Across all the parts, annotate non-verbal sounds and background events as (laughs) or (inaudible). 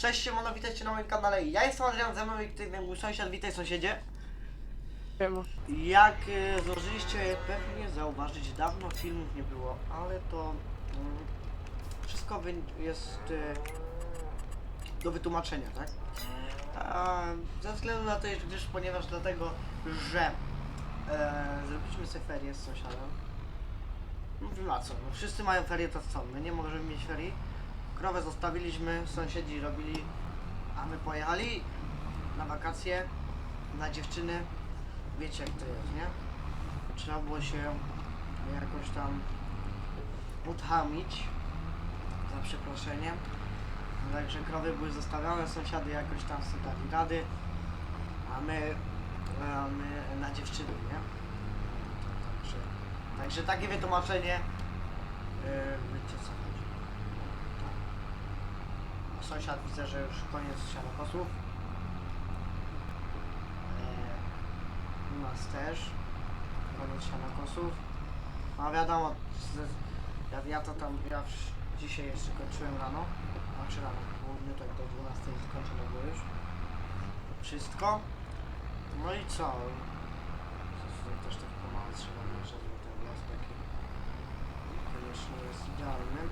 Cześć, siemano, witajcie na moim kanale. Ja jestem Adrian, ze mną jest mój sąsiad, witaj sąsiedzie. Siema. Jak e, zdążyliście pewnie zauważyć, dawno filmów nie było, ale to mm, wszystko wy- jest e, do wytłumaczenia, tak? A, ze względu na to, gdyż ponieważ dlatego, że e, zrobiliśmy sobie ferie z sąsiadem. No na co, no, wszyscy mają ferie, to co, my nie możemy mieć ferii. Krowę zostawiliśmy, sąsiedzi robili, a my pojechali na wakacje, na dziewczyny. Wiecie jak to jest, nie? Trzeba było się jakoś tam uthamić, za przeproszeniem. Także krowy były zostawione, sąsiady jakoś tam sobie dali rady, a my, a my na dziewczyny, nie? Także, także takie wytłumaczenie, yy, wiecie co. Sąsiad widzę, że już koniec sianokosów. Eee, u nas też. Koniec sianokosów. No wiadomo, ja, ja to tam, ja dzisiaj jeszcze kończyłem rano. Znaczy rano, po południu, tak do 12 skończone było już. Wszystko. No i co? Też tak pomału trzeba wjeżdżać, bo ten las taki koniecznie jest idealny.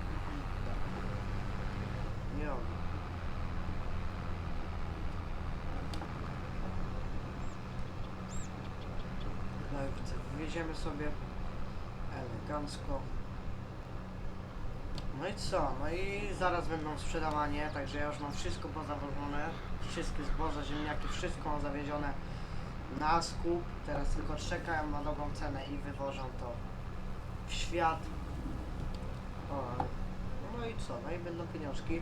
Nie on. No wywieziemy sobie elegancko. No i co? No i zaraz będą sprzedawanie, także ja już mam wszystko pozawożone. Wszystkie zboże, ziemniaki, wszystko mam zawiezione na skup. Teraz tylko czekam na nową cenę i wywożą to w świat. O, no i co? No i będą pieniążki.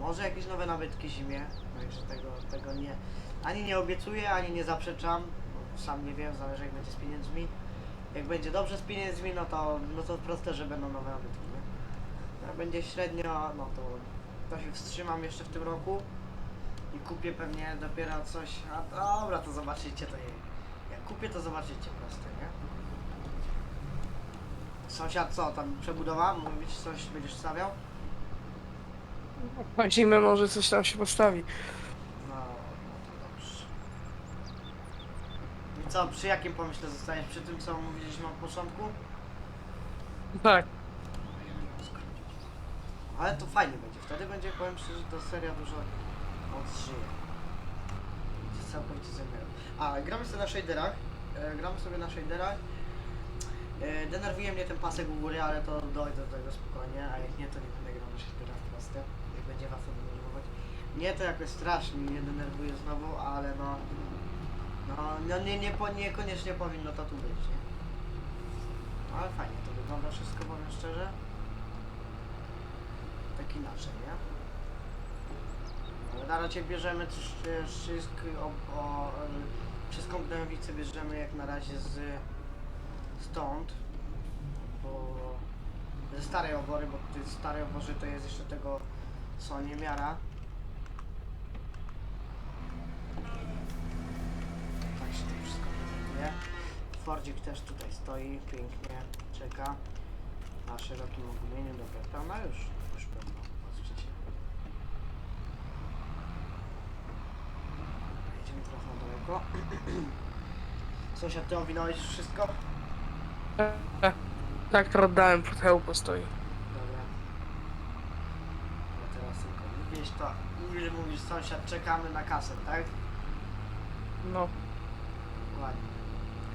Może jakieś nowe nabytki zimie, także tego, tego nie, ani nie obiecuję, ani nie zaprzeczam. Sam nie wiem, zależy jak będzie z pieniędzmi. Jak będzie dobrze z pieniędzmi, no to, no to proste, że będą nowe nabytki, nie? Jak będzie średnio, no to, to się wstrzymam jeszcze w tym roku i kupię pewnie dopiero coś, a dobra, to zobaczycie to je- Jak kupię, to zobaczycie proste, nie? Sąsiad co, tam przebudowa? Mówić coś będziesz stawiał? Na zimę może coś tam się postawi. No, no to dobrze. I co, przy jakim pomyśle zostaniesz? Przy tym, co mówiliśmy od początku? Tak. Ale to fajnie będzie. Wtedy będzie, powiem szczerze, to seria dużo odżyje. Będzie całkowicie zamiaru. A, gramy sobie na shaderach. E, gramy sobie na shaderach. E, denerwuje mnie ten pasek u góry, ale to dojdę do tego spokojnie, a jak nie, to nie będę grał na shaderach proste. Jak będzie was to denerwować. Mnie to jakoś strasznie mnie denerwuje znowu, ale no... No, no nie, nie, niekoniecznie powinno to tu być, nie? No, ale fajnie to wygląda wszystko, powiem szczerze tak inaczej, nie? Na razie bierzemy trz- wszystko, o, o, wszystką bierzemy jak na razie z stąd, bo ze starej obory, bo te stare obory to jest jeszcze tego co niemiara. Tak się to wszystko prezentuje. Fordzik też tutaj stoi, pięknie, czeka na szerokim ogumieniu, dobra, pełna już, już pełna, patrzcie. Jedziemy trochę na daleko. (clears throat) Sąsiad, ty owinąłeś już wszystko? Tak, tak to oddałem pod hełpo stoi. Dobra. No teraz tylko to, mówisz, mówisz sąsiad, czekamy na kasę, tak? No. Ładnie.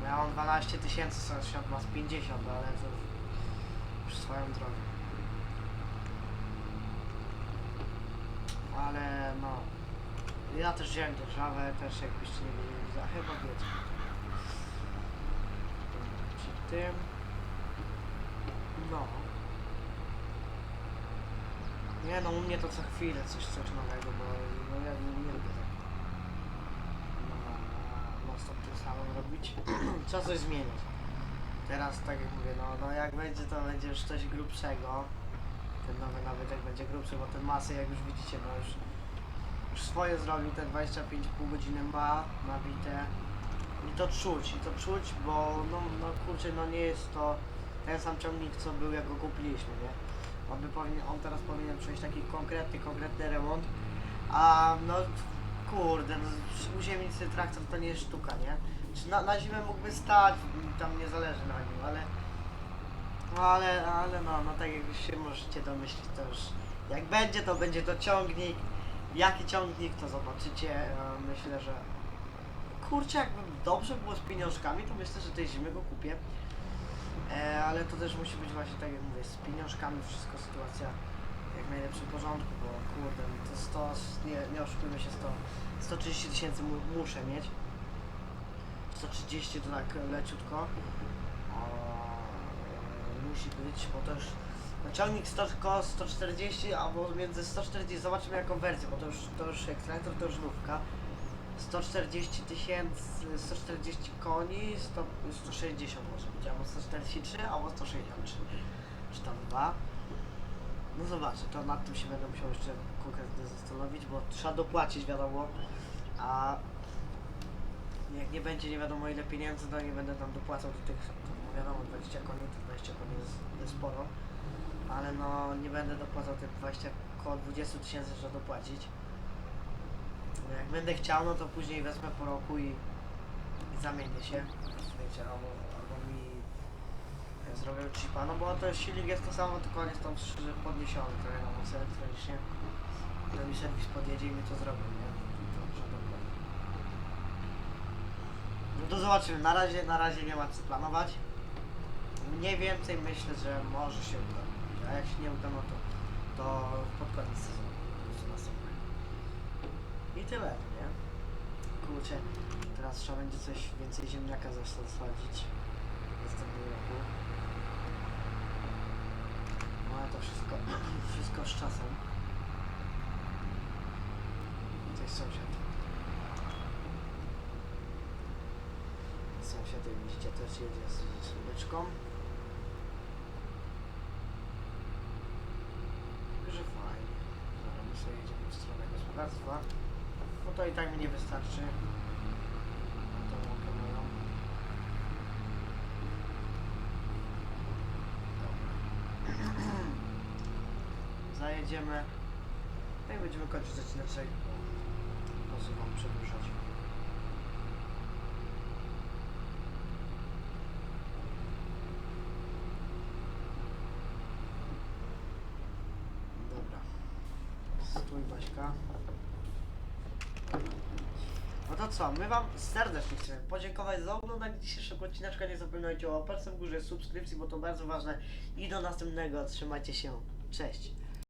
Ja mam 12 tysięcy, sąsiad ma z 50, ale to już swoją drogą. Ale no, ja też wziąłem dzierżawę, też jakbyście nie wiedzieli, za chyba wiecie. Przy tym, no. Nie no, u mnie to co chwilę coś, coś nowego, bo no, ja nie, lubię tego. Stop tym samym robić. (clears throat) Trzeba coś zmienić. Teraz tak jak mówię, no, no jak będzie to będzie już coś grubszego. Ten nowy nawytek będzie grubszy, bo ten masy jak już widzicie, no już, już swoje zrobił, te 25,5 godziny ma nabite. I to czuć, i to czuć, bo no, no kurczę, no nie jest to ten sam ciągnik co był jak go kupiliśmy, nie? On, by powinien, on teraz powinien przejść taki konkretny, konkretny remont, A no kurde, no, uziemnicy traktor to nie jest sztuka, nie? Czy na, na zimę mógłby stać, tam nie zależy na nim, ale no ale, ale no, no tak jak już się możecie domyślić, to już jak będzie, to będzie to ciągnik. Jaki ciągnik, to zobaczycie. E, Myślę, że kurczę, jakby dobrze było z pieniążkami, to myślę, że tej zimy go kupię. E, ale to też musi być właśnie tak jak mówię, z pieniążkami wszystko sytuacja jak najlepszym porządku, bo kurde, no to 100, nie, nie oszukujmy się, 100, 130 tysięcy mu, muszę mieć. 130 to tak leciutko. O, musi być, bo już no, ciągnik 100, koło 140 albo między 140, zobaczymy jaką wersję, bo to już, to już jak traktor to już nówka. 140 tysięcy, 140 koni, 100, 160 może być, albo 143, albo 163, czy tam dwa. No zobaczę, to nad tym się będę musiał jeszcze konkretnie zastanowić, bo trzeba dopłacić wiadomo, a jak nie będzie nie wiadomo ile pieniędzy, to nie będę tam dopłacał do tych, no wiadomo 20 koni, to 20 koni jest, jest sporo, ale no nie będę dopłacał tych 20, około 20 tysięcy trzeba dopłacić. No Jak będę chciał, no to później wezmę po roku i, i zamienię się. Wiecie, albo, e, zrobią chipa, no bo to silnik jest to samo, tylko on jest tam podniesiony trochę na mocy elektronicznie. To mi serwis podjedzie i mi to zrobią, nie? Dokładnie. No to zobaczymy, na razie, na razie nie ma co planować. Mniej więcej myślę, że może się uda. A jak się nie uda, no to, to pod koniec sezonu. I tyle, nie? Kurczę, teraz trzeba będzie coś więcej ziemniaka zasadzić w roku. Wszystko, (laughs) wszystko z czasem. To jest sąsiad. Sąsiad, jak widzicie, też jedzie z z słoneczką. Także fajnie. Dobra, my sobie jedziemy w stronę gospodarstwa. No to i tak mi nie wystarczy. Na tą łąkę moją. Dobra. Zajedziemy. No i będziemy kończyć odcineczek, bo po wam przedłużać. Stój Baśka. No to co, my wam serdecznie chcemy podziękować za oglądanie dzisiejszego odcineczka. Nie zapominajcie o łapce w górze, subskrypcji, bo to bardzo ważne. I do następnego. Trzymajcie się. Cześć.